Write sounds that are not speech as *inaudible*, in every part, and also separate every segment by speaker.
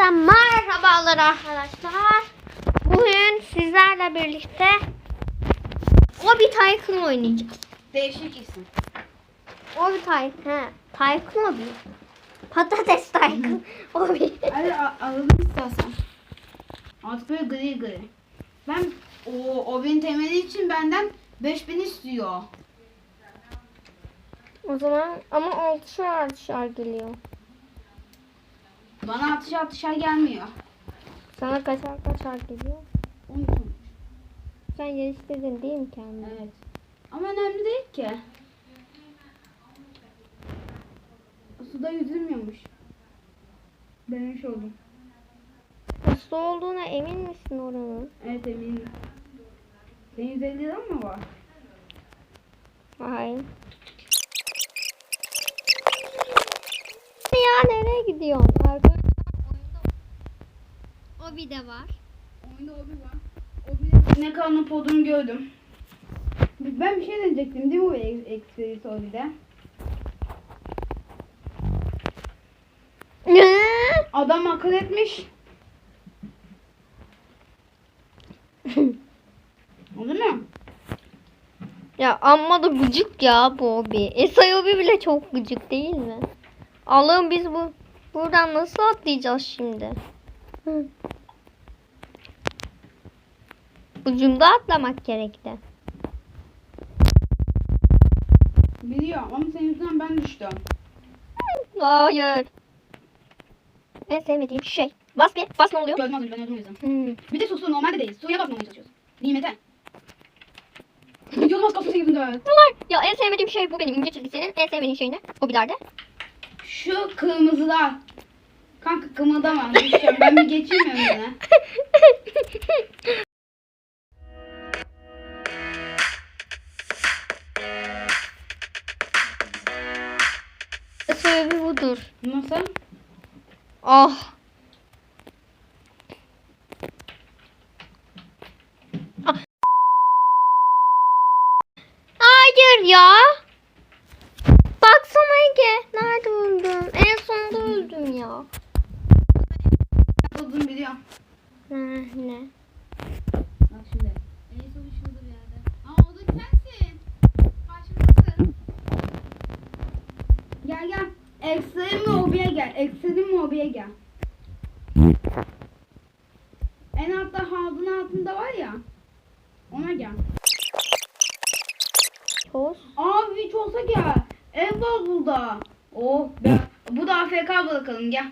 Speaker 1: Hepinize merhabalar arkadaşlar. Bugün sizlerle birlikte Obi Tycoon oynayacağız.
Speaker 2: Değişik isim.
Speaker 1: Obi Tycoon. He. Tycoon Obi. Patates Tycoon. *laughs* Obi.
Speaker 2: Hadi alalım istersen. Artık böyle gri gri. Ben o, o bin temeli için benden 5000 istiyor.
Speaker 1: O zaman ama altışar altışar geliyor.
Speaker 2: Bana atış atışa gelmiyor.
Speaker 1: Sana kaçar kaçar geliyor.
Speaker 2: 13 olmuş.
Speaker 1: Sen geliştirdin değil mi kendini?
Speaker 2: Evet. Ama önemli değil ki. Suda yüzülmüyormuş. Denemiş oldum.
Speaker 1: Hasta olduğuna emin misin oranın?
Speaker 2: Evet eminim. Senin 150 liran mı var?
Speaker 1: Hayır. Ya nereye gidiyorsun? Arkadaşlar oyunda Obi de var.
Speaker 2: Oyunda Obi var. Obi'nin ne kanlı podunu gördüm. Ben bir şey deneyecektim değil mi o eksperisi Obi'de? Adam akıl etmiş. Olur mu?
Speaker 1: Ya amma da gıcık ya bu Obi. Esay Obi bile çok gıcık değil mi? Allah'ım biz bu buradan nasıl atlayacağız şimdi? Hı. Ucunda atlamak gerekti.
Speaker 2: Biliyorum ama senin yüzünden ben düştüm.
Speaker 1: Hayır. En sevmediğim şey. Bas bir. Bas ne oluyor?
Speaker 2: Gördüm az önce ben öldüm o yüzden.
Speaker 1: Hmm.
Speaker 2: Bir de su su normalde değil. Suya basmamaya çalışıyorsun. Nimete. Yılmaz kapısı yüzünden.
Speaker 1: Bunlar ya en sevmediğim şey bu benim ince çizgisinin en sevmediğim şey ne? Hobilerde.
Speaker 2: Şu kırmızılar. Kanka kımıldama. Düşeceğim. Ben bir geçeyim önüne.
Speaker 1: Sebebi budur.
Speaker 2: Nasıl?
Speaker 1: Ah. Ah. Hayır ya. Baksana Ege. Nerede öldüm? En sonunda öldüm ya.
Speaker 2: Buldum biliyorum.
Speaker 1: Ha, ne?
Speaker 2: Bak şimdi. En son şurada bir yerde. Aa o da sensin. Karşımdasın. Gel gel. Ekstrem mobiye gel. Ekstrem mobiye gel. En altta havuzun altında var ya. Ona gel.
Speaker 1: Toz.
Speaker 2: Abi hiç olsa gel. Ev var burada. Oh be. Bu da AFK bırakalım gel.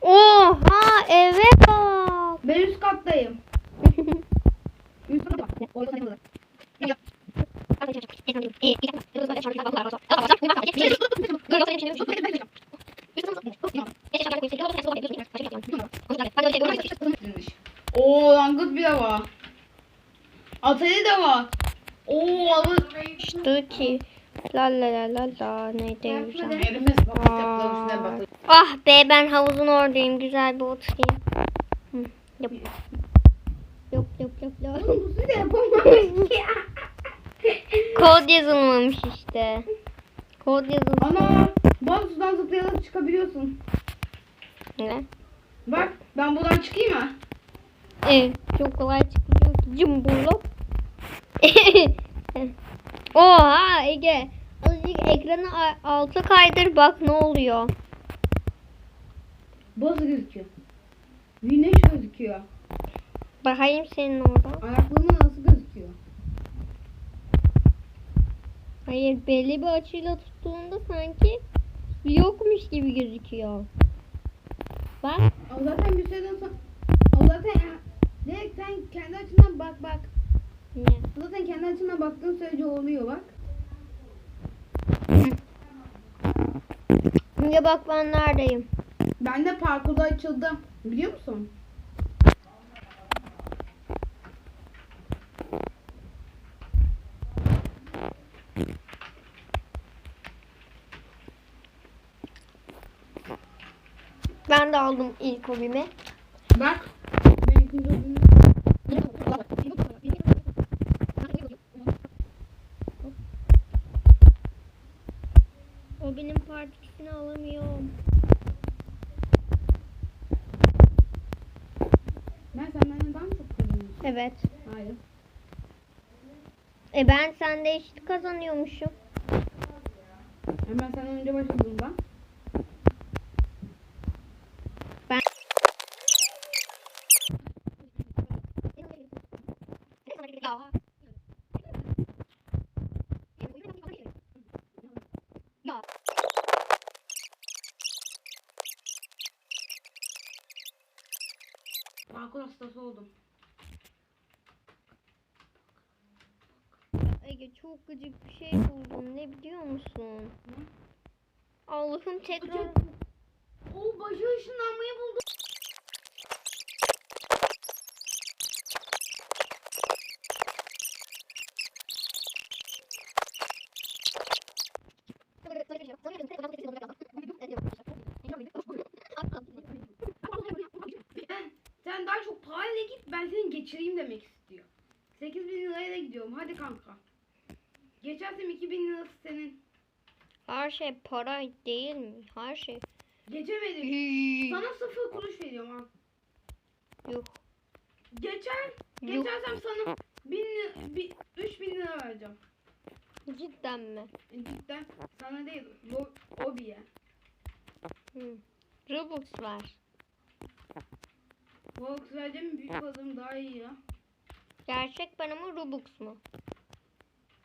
Speaker 1: Oha evet bak.
Speaker 2: Ben üst kattayım. *laughs* Üst katta. Orada ne olur? Oo langırt bile var. Atari de var. Oo abi.
Speaker 1: Stuki. La la la la la ne diyeceğim.
Speaker 2: Evimiz
Speaker 1: Ah be ben havuzun oradayım. Güzel bir oturayım. Hı, Yap.
Speaker 2: Su da yapamamış ya.
Speaker 1: Kod yazılmamış işte. Kod yazılmamış.
Speaker 2: Ana. Bak sudan zıplayarak çıkabiliyorsun.
Speaker 1: Ne?
Speaker 2: Bak ben buradan çıkayım mı?
Speaker 1: Evet, çok kolay çıkıyor ki cımbırlop. *laughs* Oha Ege. Azıcık ekranı alta kaydır bak ne oluyor.
Speaker 2: Baz gözüküyor. Güneş gözüküyor.
Speaker 1: Bakayım senin orada.
Speaker 2: Ayaklarım nasıl gözüküyor?
Speaker 1: Hayır belli bir açıyla tuttuğunda sanki yokmuş gibi gözüküyor. Bak.
Speaker 2: O zaten bir şeyden sonra... O zaten... Direkt sen kendi açından bak bak.
Speaker 1: Ne?
Speaker 2: Zaten kendi açından baktığın sürece oluyor bak.
Speaker 1: Şimdi bak ben neredeyim.
Speaker 2: Ben de parkurda açıldı. Biliyor musun?
Speaker 1: Ben de aldım ilk hobimi.
Speaker 2: Bak. O benim partikisini
Speaker 1: alamıyorum. Ben sen benden çok kazanıyorsun? Evet.
Speaker 2: Hayır.
Speaker 1: E ben sende eşit kazanıyormuşum.
Speaker 2: Hemen sen önce başladım ben. Hastası oldum.
Speaker 1: Ege çok gıcık bir şey buldum. Ne biliyor musun? Allah'ım tekrar
Speaker 2: O başı ışınlanmayı buldum. Sen daha çok parayla git ben seni geçireyim demek istiyor. 8 bin lirayla gidiyorum hadi kanka. Geçersem 2000 lirası senin.
Speaker 1: her şey para değil mi? Her şey.
Speaker 2: Geçemedim. Sana sıfır kuruş veriyorum ha.
Speaker 1: Yok.
Speaker 2: Geçer, geçersem sana bin, lira- bi, 3000 lira vereceğim.
Speaker 1: Cidden mi?
Speaker 2: E, Cidden sana değil, o, o bir yer.
Speaker 1: Hı. Robux ver.
Speaker 2: Robux vereceğim büyük param daha iyi ya.
Speaker 1: Gerçek para mı Robux mu?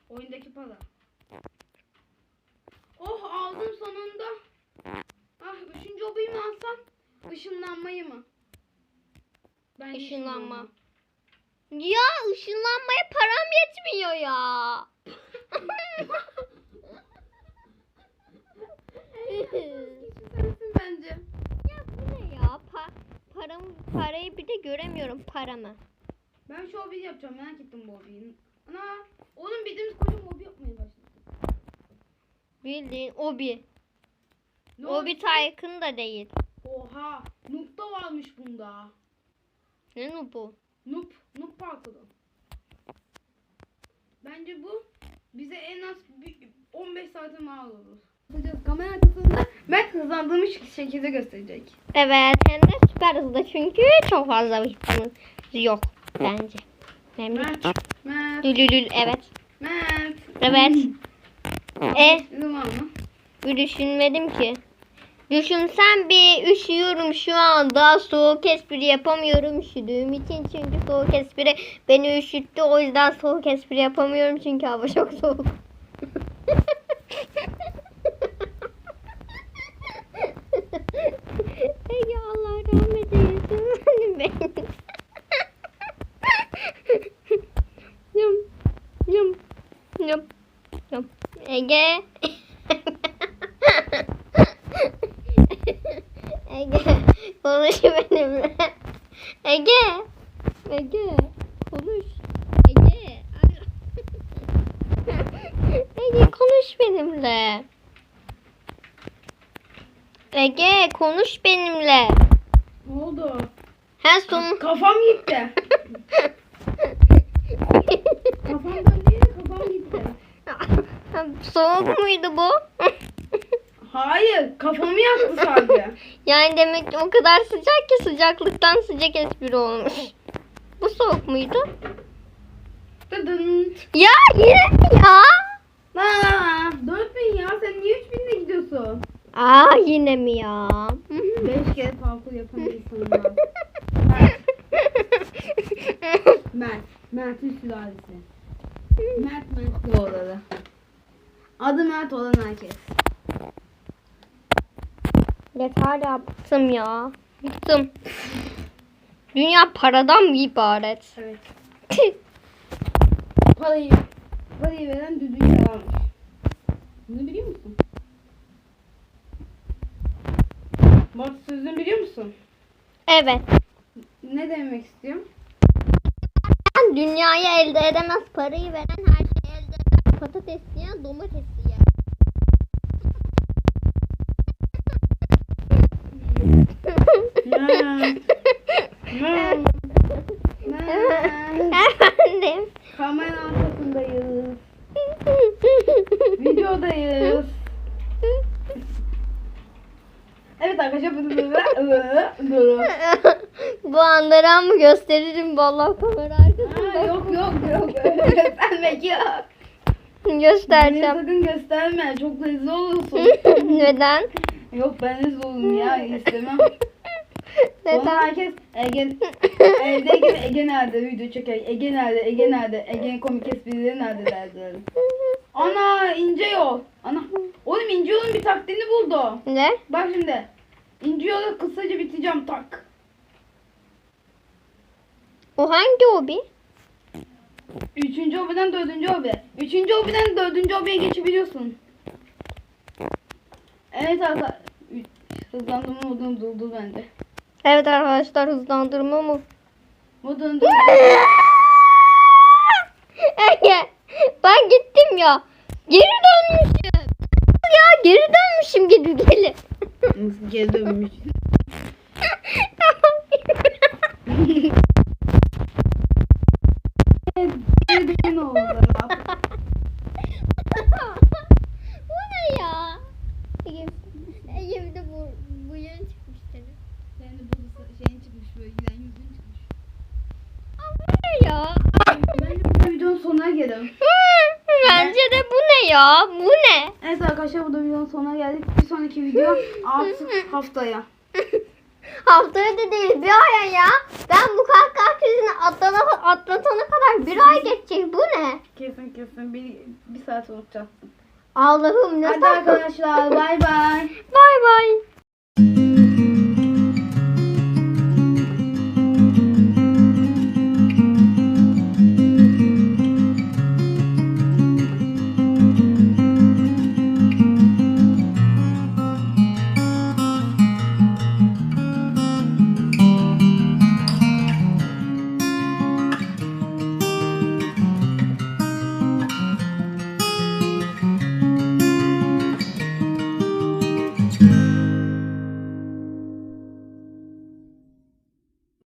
Speaker 2: Oyundaki para. Oh aldım sonunda. Ah üçüncü obayı mı alsam? Işınlanmayı mı? Bence
Speaker 1: Işınlanma. Ya ışınlanmaya param yetmiyor ya.
Speaker 2: Bence.
Speaker 1: ya bu ne ya? Pa paramı, parayı bir de göremiyorum paramı.
Speaker 2: Ben şu hobiyi yapacağım merak ettim bu hobiyi. Ana oğlum bildiğimiz kocaman hobi yapmaya başladık.
Speaker 1: Bildiğin obi.
Speaker 2: Ne
Speaker 1: Obi
Speaker 2: oldu?
Speaker 1: Tycoon da değil.
Speaker 2: Oha Noob'da varmış bunda.
Speaker 1: Ne nu bu?
Speaker 2: Noob, Noob parkuru. Bence bu bize en az bir 15 saate mal olur. Yapacağız. Kamera arkasında Mert hızlandığımı şekilde gösterecek.
Speaker 1: Evet hem de süper hızlı çünkü çok fazla vaktimiz yok bence. De
Speaker 2: Mert, Mert,
Speaker 1: Dülülül evet.
Speaker 2: Mert.
Speaker 1: Evet. E
Speaker 2: Bizim var mı?
Speaker 1: bir düşünmedim ki. Düşünsem bir üşüyorum şu anda soğuk espri yapamıyorum üşüdüğüm için çünkü soğuk espri beni üşüttü o yüzden soğuk espri yapamıyorum çünkü hava çok soğuk. Ege Allah rahmet eylesin benim. Yum yum yum yum Ege. Ege konuş benimle. Ege. Ege konuş. Ege. Ege konuş benimle. Ege konuş benimle.
Speaker 2: Ne oldu?
Speaker 1: Ha son.
Speaker 2: Kafam gitti. *laughs* Kafam gitti.
Speaker 1: Soğuk muydu bu? *laughs*
Speaker 2: Hayır kafamı yaktı sadece. *laughs*
Speaker 1: yani demek ki o kadar sıcak ki sıcaklıktan sıcak espri olmuş. Bu soğuk muydu?
Speaker 2: Dıdın.
Speaker 1: Ya yine mi ya?
Speaker 2: Aa, 4000 ya sen niye 3000'le gidiyorsun?
Speaker 1: Aa yine mi ya?
Speaker 2: 5 kere parkur yapan insanım ben. Mert. Mert'in sülalesi. Mert Mert doğruları. Adı Mert olan herkes.
Speaker 1: Yeter yaptım ya. Bıktım. Dünya paradan mı ibaret?
Speaker 2: Evet. *laughs* Parayı, parayı veren düdüğü çalarmış. Bunu biliyor musun? Bak sözünü biliyor musun?
Speaker 1: evet.
Speaker 2: Ne demek istiyorum?
Speaker 1: Dünyayı elde edemez parayı veren her. Patates yiyen domates.
Speaker 2: Mert.
Speaker 1: Efendim.
Speaker 2: Kamera arkasındayız. Videodayız. Evet arkadaşlar bunu böyle
Speaker 1: Bu anları mı gösteririm vallahi kamera
Speaker 2: Ha,
Speaker 1: arkasında.
Speaker 2: yok yok yok. *laughs* Göstermek yok. Beni
Speaker 1: Göstereceğim.
Speaker 2: sakın gösterme. Çok hızlı olursun. *laughs*
Speaker 1: Neden?
Speaker 2: yok ben hızlı olurum ya. istemem. Sonra *laughs*
Speaker 1: Neden?
Speaker 2: herkes Ege, evdeyken Ege nerede video çeker? Ege nerede? Ege nerede? Ege'nin komik esprileri nerede derdiler. Ana ince yol. Ana. Oğlum ince yolun bir taktiğini buldu.
Speaker 1: Ne?
Speaker 2: Bak şimdi. İnce yolu kısaca biteceğim tak.
Speaker 1: O hangi hobi?
Speaker 2: Üçüncü hobiden dördüncü hobi. Üçüncü hobiden dördüncü hobiye geçebiliyorsun. Evet arkadaşlar. Hızlandırma modunu durdur bence.
Speaker 1: Evet arkadaşlar hızlandırma mı?
Speaker 2: Modunu *laughs* durdur.
Speaker 1: Ege ben gittim ya. Geri dönmüşüm. Ya geri dönmüşüm geri.
Speaker 2: Nasıl geri dönmüş? *laughs*
Speaker 1: Bu ne ya? Ege, Ege bir de bu, bu yeni çıkmıştır.
Speaker 2: Senin de bu şeyin çıkmış böyle giden yüzün çıkmış.
Speaker 1: Aa, bu ne ya?
Speaker 2: Bence bu videonun sonuna gelelim. *laughs*
Speaker 1: Bence de bu ne ya? Bu ne?
Speaker 2: Evet arkadaşlar bu da videonun sonuna geldik. Bir sonraki video *laughs* alt haftaya.
Speaker 1: Haftaya da değil bir aya ya. Ben bu kahkaha krizini atlana, atlatana kadar bir ay geçecek. Bu ne?
Speaker 2: Kesin kesin bir, bir saat unutacaksın.
Speaker 1: Allah'ım ne
Speaker 2: Hadi arkadaşlar bay bay.
Speaker 1: Bay bay.